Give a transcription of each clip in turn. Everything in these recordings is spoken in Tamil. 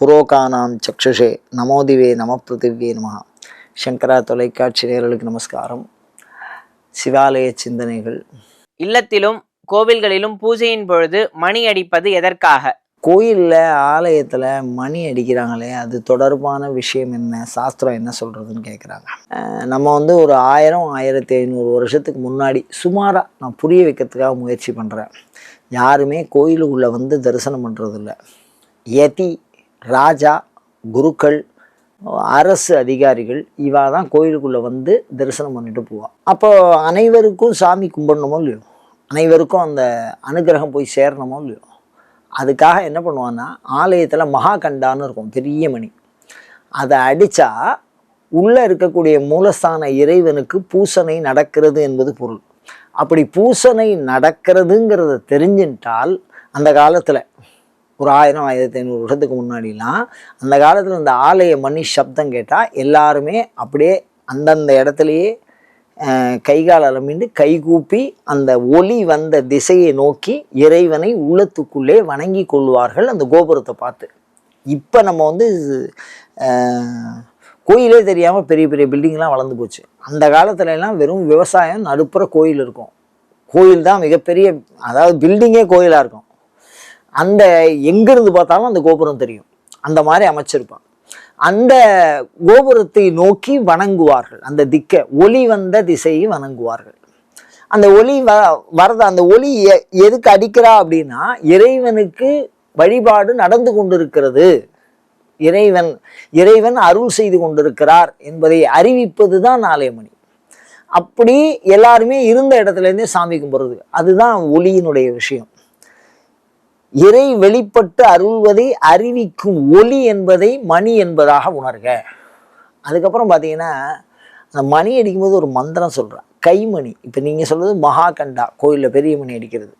புரோகானாம் சக்ஷுஷே நமோதிவே நம பிருத்திவே நம. சங்கரா தொலைக்காட்சி நேயர்களுக்கு நமஸ்காரம். சிவாலய சிந்தனைகள். இல்லத்திலும் கோவில்களிலும் பூஜையின் பொழுது மணி அடிப்பது எதற்காக? கோயிலில் ஆலயத்தில் மணி அடிக்கிறாங்களே அது தொடர்பான விஷயம் என்ன? சாஸ்திரம் என்ன சொல்கிறதுன்னு கேட்குறாங்க நம்ம வந்து ஒரு ஆயிரம் ஆயிரத்தி ஐநூறு வருஷத்துக்கு முன்னாடி சுமாராக நான் புரிய வைக்கிறதுக்காக முயற்சி பண்ணுறேன் யாருமே கோயிலுக்குள்ளே வந்து தரிசனம் பண்ணுறதில்ல யதி ராஜா குருக்கள் அரசு அதிகாரிகள் இவா தான் கோயிலுக்குள்ளே வந்து தரிசனம் பண்ணிட்டு போவாள் அப்போ அனைவருக்கும் சாமி கும்பிடணுமோ இல்லையோ? அனைவருக்கும் அந்த அனுகிரகம் போய் சேரணுமோ இல்லையோ? அதுக்காக என்ன பண்ணுவான்னா ஆலயத்தில் மகாகண்டான்னு இருக்கும் பெரிய மணி. அதை அடித்தா உள்ளே இருக்கக்கூடிய மூலஸ்தான இறைவனுக்கு பூசனை நடக்கிறது என்பது பொருள். அப்படி பூசனை நடக்கிறதுங்கிறத தெரிஞ்சின்றால் அந்த காலத்தில் ஒரு ஆயிரம் ஆயிரத்தி ஐநூறு வருஷத்துக்கு முன்னாடிலாம் அந்த காலத்தில் இந்த ஆலய மணி சப்தம் கேட்டால் எல்லாருமே அப்படியே அந்தந்த இடத்துலையே கைகால் அலமிண்டு கைகூப்பி அந்த ஒளி வந்த திசையை நோக்கி இறைவனை உள்ளத்துக்குள்ளே வணங்கி கொள்வார்கள் அந்த கோபுரத்தை பார்த்து. இப்போ நம்ம வந்து கோயிலே தெரியாமல் பெரிய பெரிய பில்டிங்லாம் வளர்ந்து போச்சு. அந்த காலத்துல எல்லாம் வெறும் விவசாயம் நடுப்புற கோயில் இருக்கும். கோயில் தான் மிகப்பெரிய அதாவது பில்டிங்கே கோயிலாக இருக்கும். அந்த எங்கிருந்து பார்த்தாலும் அந்த கோபுரம் தெரியும். அந்த மாதிரி அமைச்சிருப்பான். அந்த கோபுரத்தை நோக்கி வணங்குவார்கள். அந்த திக்கை ஒளி வந்த திசையை வணங்குவார்கள். அந்த ஒளி வ வரத அந்த ஒளி எ- எதுக்கு அடிக்கிறா அப்படின்னா இறைவனுக்கு வழிபாடு நடந்து கொண்டிருக்கிறது. இறைவன் இறைவன் அருள் செய்து கொண்டிருக்கிறார் என்பதை அறிவிப்பது தான் நாளையமணி அப்படி எல்லாருமே இருந்த இடத்துலேருந்தே சாமி கும்பிடுறது. அதுதான் ஒளியினுடைய விஷயம். இறை வெளிப்பட்டு அருள்வதை அறிவிக்கும் ஒளி என்பதை மணி என்பதாக உணர்க. அதுக்கப்புறம் பார்த்தீங்கன்னா அந்த மணி அடிக்கும்போது ஒரு மந்திரம் சொல்கிறேன் கைமணி. இப்போ நீங்கள் சொல்வது மகாகண்டா கோயிலில் பெரிய மணி அடிக்கிறது.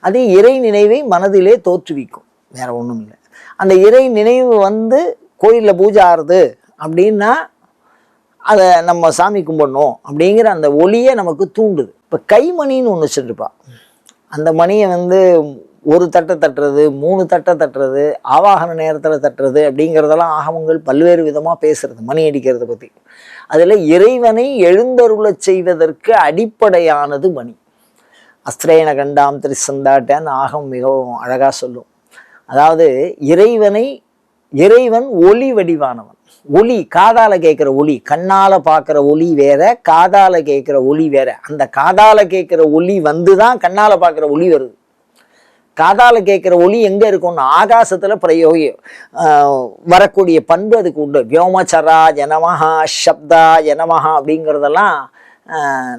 அது இறை நினைவை மனதிலே தோற்றுவிக்கும். வேற ஒன்றும் இல்லை. அந்த இறை நினைவு வந்து கோயிலில் பூஜை ஆறுது அப்படின்னா அதை நம்ம சாமி கும்பிடணும் அப்படிங்கிற அந்த ஒளியை நமக்கு தூண்டுது. இப்போ கைமணின்னு ஒன்று வச்சுருப்பா. அந்த மணியை வந்து ஒரு தட்டை தட்டுறது மூணு தட்டை தட்டுறது ஆவாகன நேரத்தில் தட்டுறது அப்படிங்கிறதெல்லாம் ஆகமங்கள் பல்வேறு விதமாக பேசுறது மணி அடிக்கிறத பற்றி அதில் இறைவனை எழுந்தருள செய்வதற்கு அடிப்படையானது மணி. அஸ்திரேன கண்டாம் திரிசந்தாட்டன்னு ஆகம் மிகவும் அழகாக சொல்லும். அதாவது இறைவனை இறைவன் ஒளி வடிவானவன். ஒளி காதால கேட்குற ஒளி கண்ணால பார்க்குற ஒளி வேற காதால கேட்குற ஒளி வேற. அந்த காதால கேட்குற ஒளி வந்து தான் கண்ணால பார்க்குற ஒளி வருது. காதால் கேட்குற ஒளி எங்கே இருக்கும்னு ஆகாசத்தில் பிரயோகி வரக்கூடிய பண்பு அதுக்கு உண்டு. வியோமச்சரா ஜனமஹா சப்தா ஜனமஹா அப்படிங்கிறதெல்லாம்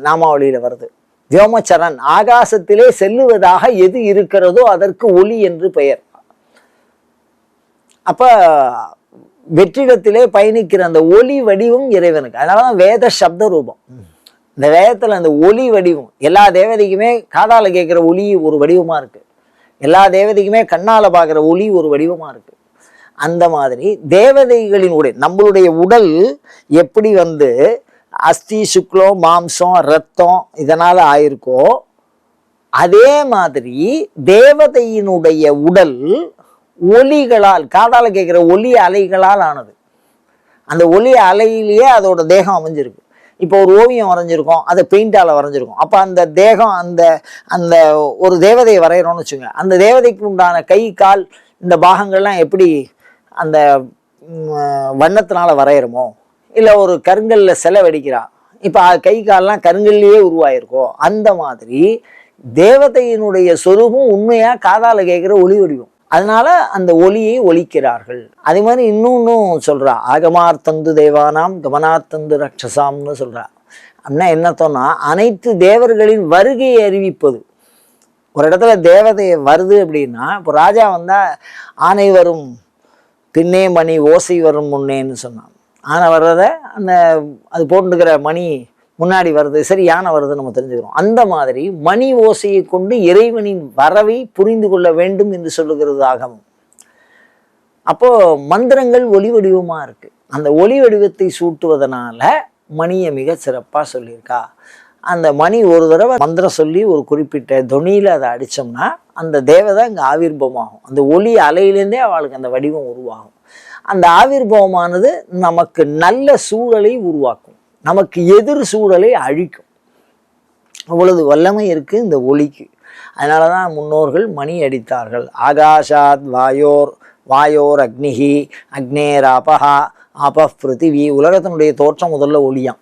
நாமாவளியில் வருது. வியோமச்சரன் ஆகாசத்திலே செல்லுவதாக எது இருக்கிறதோ அதற்கு ஒளி என்று பெயர். அப்போ வெற்றிடத்திலே பயணிக்கிற அந்த ஒளி வடிவம் இறைவனுக்கு. அதனால தான் வேத சப்த ரூபம். இந்த வேதத்தில் அந்த ஒளி வடிவம் எல்லா தேவதைக்குமே காதால் கேட்குற ஒளி ஒரு வடிவமாக இருக்குது எல்லா தேவதைக்குமே கண்ணால் பார்க்குற ஒளி ஒரு வடிவமாக இருக்குது அந்த மாதிரி தேவதைகளின் உடை நம்மளுடைய உடல் எப்படி வந்து அஸ்தி சுக்லம் மாம்சம் ரத்தம் இதனால் ஆயிருக்கோ அதே மாதிரி தேவதையினுடைய உடல் ஒலிகளால் காதால் கேட்குற ஒலி அலைகளால் ஆனது. அந்த ஒலி அலையிலேயே அதோட தேகம் அமைஞ்சிருக்கு. இப்போ ஒரு ஓவியம் வரைஞ்சிருக்கோம் அதை பெயிண்டால் வரைஞ்சிருக்கோம். அப்போ அந்த தேகம் அந்த அந்த ஒரு தேவதையை வரைகிறோம்னு வச்சுங்க அந்த தேவதைக்கு உண்டான கை கால் இந்த பாகங்கள்லாம் எப்படி அந்த வண்ணத்தினால வரைகிறோமோ இல்லை ஒரு கருங்கல்ல சிலை வெடிக்கிறா இப்போ கை கால்லாம் கருங்கல்லையே உருவாயிருக்கோ? அந்த மாதிரி தேவதையினுடைய சொருகும் உண்மையாக காதால் கேட்குற ஒளி வடிவம். அதனால அந்த ஒளியை ஒலிக்கிறார்கள். அதே மாதிரி இன்னொன்னும் சொல்கிறா ஆகமார்த்தந்து தேவானாம் கமனார்த்தந்து ரக்ஷசாம்னு சொல்கிறா அப்படின்னா என்ன சொன்னால் அனைத்து தேவர்களின் வருகையை அறிவிப்பது. ஒரு இடத்துல தேவதை வருது அப்படின்னா இப்போ ராஜா வந்தால் ஆனை வரும் பின்னே மணி ஓசை வரும் முன்னேன்னு சொன்னான். ஆனை வர்றத அந்த அது போட்டுக்கிற மணி முன்னாடி வருது சரி யானை வருதுன்னு நம்ம தெரிஞ்சுக்கிறோம். அந்த மாதிரி மணி ஓசையை கொண்டு இறைவனின் வரவை புரிந்து கொள்ள வேண்டும் என்று சொல்லுகிறது ஆகமும். அப்போ மந்திரங்கள் ஒளி வடிவமாக இருக்கு. அந்த ஒளி வடிவத்தை சூட்டுவதனால மணியை மிக சிறப்பாக சொல்லியிருக்கா. அந்த மணி ஒரு தடவை மந்திரம் சொல்லி ஒரு குறிப்பிட்ட தொனியில் அதை அடித்தோம்னா அந்த தேவதை அங்கே ஆவிர்வமாகும் அந்த ஒளி அலையிலேருந்தே அவளுக்கு அந்த வடிவம் உருவாகும். அந்த ஆவிர்வமானது நமக்கு நல்ல சூழலை உருவாக்கும். நமக்கு எதிர் சூழலை அழிக்கும். அவ்வளவு வல்லமை இருக்குது இந்த ஒளிக்கு. அதனால தான் முன்னோர்கள் மணி அடித்தார்கள். ஆகாஷாத் வாயோர் வாயோர் அக்னிஹி அக்னேர் ஆபஹா ஆபஹ் பிருத்திவி. உலகத்தினுடைய தோற்றம் முதல்ல ஒளியாம்.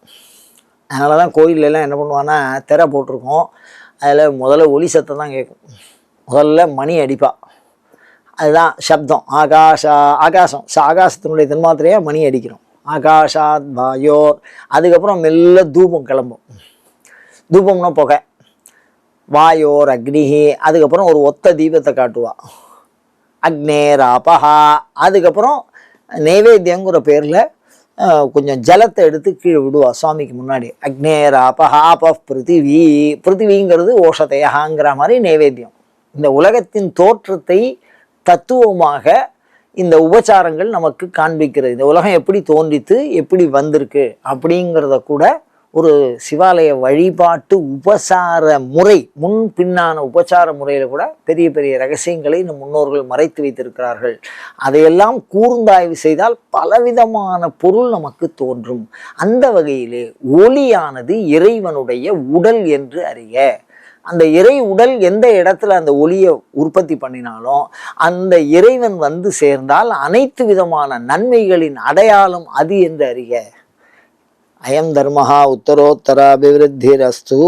அதனால தான் கோயில்ல என்ன பண்ணுவான்னா திரை போட்டிருக்கோம். அதில் முதல்ல ஒளி சத்தம் தான் கேட்கும். முதல்ல மணி அடிப்பா. அதுதான் சப்தம். ஆகாஷா ஆகாசம். ச- ஆகாசத்தினுடைய தன்மாத்திரையாக மணி அடிக்கிறோம். ஆகாஷாத் வாயோர் அதுக்கப்புறம் மெல்ல தூபம் கிளம்பும். தூபம்னா புகை. வாயோர் அக்னிஹி அதுக்கப்புறம் ஒரு ஒத்த தீபத்தை காட்டுவா. அக்னேர் அபஹா அதுக்கப்புறம் நைவேத்தியங்கிற பேரில் கொஞ்சம் ஜலத்தை எடுத்து கீழே விடுவா சுவாமிக்கு முன்னாடி. அக்னேர் அபஹா பிருத்திவி. பிருத்திவிங்கிறது ஓஷதையகாங்கிற மாதிரி நைவேத்தியம். இந்த உலகத்தின் தோற்றத்தை தத்துவமாக இந்த உபச்சாரங்கள் நமக்கு காண்பிக்கிறது. இந்த உலகம் எப்படி தோன்றித்து எப்படி வந்திருக்கு அப்படிங்கிறத கூட ஒரு சிவாலய வழிபாட்டு உபசார முறை முன் பின்னான உபசார முறையில் கூட பெரிய பெரிய ரகசியங்களை இந்த முன்னோர்கள் மறைத்து வைத்திருக்கிறார்கள். அதையெல்லாம் கூர்ந்தாய்வு செய்தால் பலவிதமான பொருள் நமக்கு தோன்றும். அந்த வகையிலே ஒளியானது இறைவனுடைய உடல் என்று அறிய. அந்த இறை உடல் எந்த இடத்துல அந்த ஒளியை உற்பத்தி பண்ணினாலும் அந்த இறைவன் வந்து சேர்ந்தால் அனைத்து விதமான நன்மைகளின் அடையாளம் அது என்று அறிக. அயம் தர்மஹா உத்தரோத்தராபிவிருத்திரஸ்து.